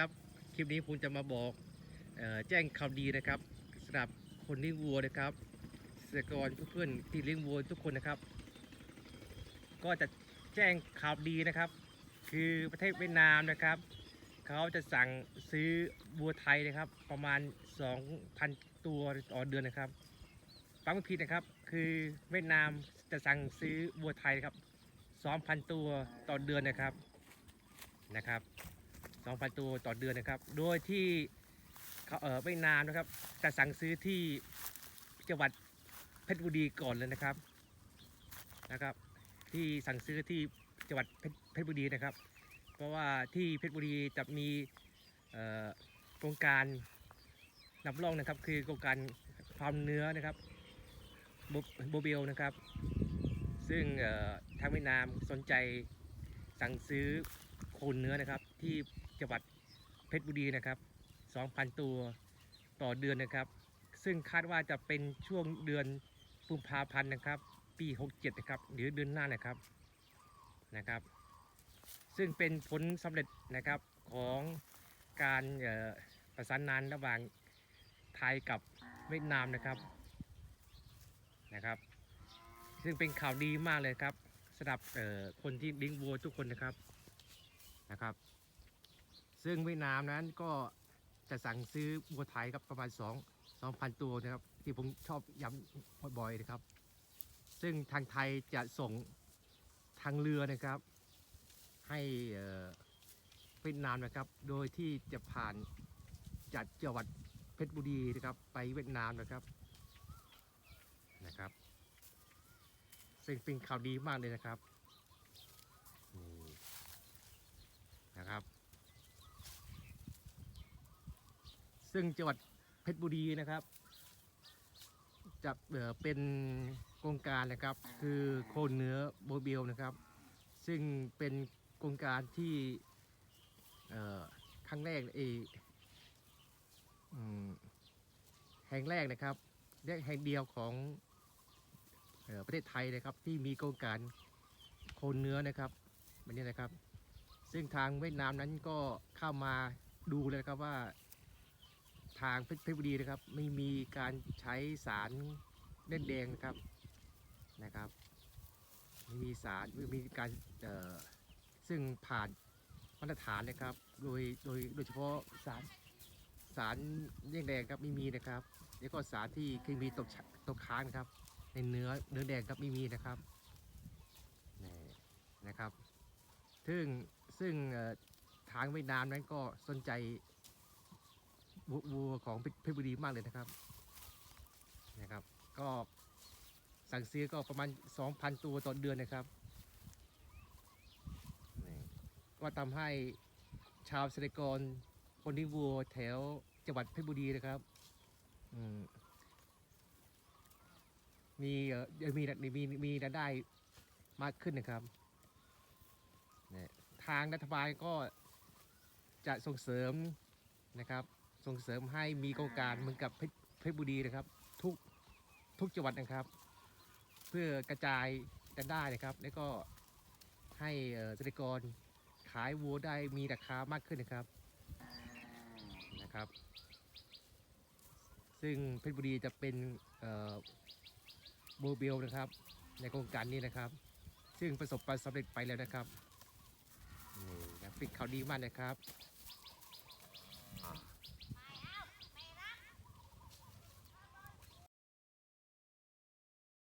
ครับคลิปนี้ผมจะมาบอกแจ้งข่าวดีนะครับสำหรับคนเลี้ยงวัวนะครับเกษตรกรเพื่อนๆที่เลี้ยงวัวทุกคนนะครับ ก็จะแจ้งข่าวดีนะครับ คือประเทศเวียดนามนะครับเขาจะสั่งซื้อวัวไทยนะครับ ประมาณ 2,000 ตัวต่อเดือนนะครับฟังไม่ผิดนะครับ คือเวียดนามจะสั่งซื้อวัวไทยนะครับ 2,000 ตัวต่อเดือนนะครับนะครับ 2,000 ตัวต่อเดือนนะครับ โดยที่เขาเออเวียดนามนะครับจะสั่งซื้อที่จังหวัดเพชรบุรีก่อนเลยนะครับนะครับ ที่สั่งซื้อที่จังหวัดเพชรบุรีนะครับ เพราะว่าที่เพชรบุรีจะมีโครงการนำร่องนะครับ คือโครงการฟามเนื้อนะครับโบเบลนะครับ ซึ่งเอ่อทางเวียดนามสนใจสั่งซื้อโคนเนื้อนะครับ ที่จังหวัดเพชรบุรีนะครับ 2,000 ตัวต่อเดือนนะครับ ซึ่งคาดว่าจะเป็นช่วงเดือนกุมภาพันธ์นะครับ ปี 67 นะครับหรือเดือนหน้านะครับนะครับ ซึ่งเป็นผลสำเร็จนะครับของการประสานงานระหว่างไทยกับเวียดนามนะครับนะครับ ซึ่งเป็นข่าวดีมากเลยครับสำหรับคนที่เลี้ยงวัวทุกคนนะครับนะครับ ซึ่งเวียดนามนั้นก็จะสั่งซื้อวัวไทยครับประมาณ 2 2,000 ตัวนะครับ ที่ผมชอบย้ำบ่อยๆนะครับ ซึ่งทางไทยจะส่งทางเรือนะครับ ให้เวียดนามนะครับ โดยที่จะผ่านจากจังหวัดเพชรบุรีนะครับ ไปเวียดนามนะครับนะครับ ซึ่งเป็นข่าวดีมากเลยนะครับนี่นะครับ ซึ่งจังหวัดเพชรบุรีนะครับ จะเป็นโครงการนะครับคือโคนเนื้อโบเบลนะครับ ซึ่งเป็นโครงการที่ครั้งแรกเอแห่งแรกนะครับและแห่งเดียวของออประเทศไทยนะครับที่มีโครงการโคนเนื้อนะครับแบบนี้นะครับ ซึ่งทางเวียดนามนั้นก็เข้ามาดูเลยครับว่า ทางเพชรเพชรบุรีนะครับ ไม่มีการใช้สารเล่นแดงนะครับนะครับ ไม่มีสารไม่มีการเอ่อซึ่งผ่านมาตรฐานนะครับ โดยโดยโดยเฉพาะสารสารเลี่ยงแดงครับไม่มีนะครับ แล้วก็สารที่เคยมีตกตกค้างครับ ในเนื้อเนื้อแดงครับไม่มีนะครับนี่นะครับ ซึ่งซึ่งทางเวียดนามนั้นก็สนใจ วัวของเพชรบุรีมากเลยนะครับนะครับ ก็สั่งซื้อก็ประมาณ 2,000 ตัวต่อเดือนนะครับนี่ก็ทำให้ชาวเกษตรกรคนที่วัวแถวจังหวัดเพชรบุรีนะครับอืมีเออมีมีมีมีรายได้มากขึ้นนะครับทางรัฐบาลก็จะส่งเสริมนะครับ ส่งเสริมให้มีโครงการเหมือนกับเพชรบุรีนะครับ ทุกทุกจังหวัดนะครับ เพื่อกระจายกันได้นะครับ แล้วก็ให้เกษตรกรขายวัวได้มีราคามากขึ้นนะครับนะครับ ซึ่งเพชรบุรีจะเป็นโบเบลนะครับ ในโครงการนี้นะครับ ซึ่งประสบความสำเร็จไปแล้วนะครับนี่นะป็นข่าวดีมากนะครับ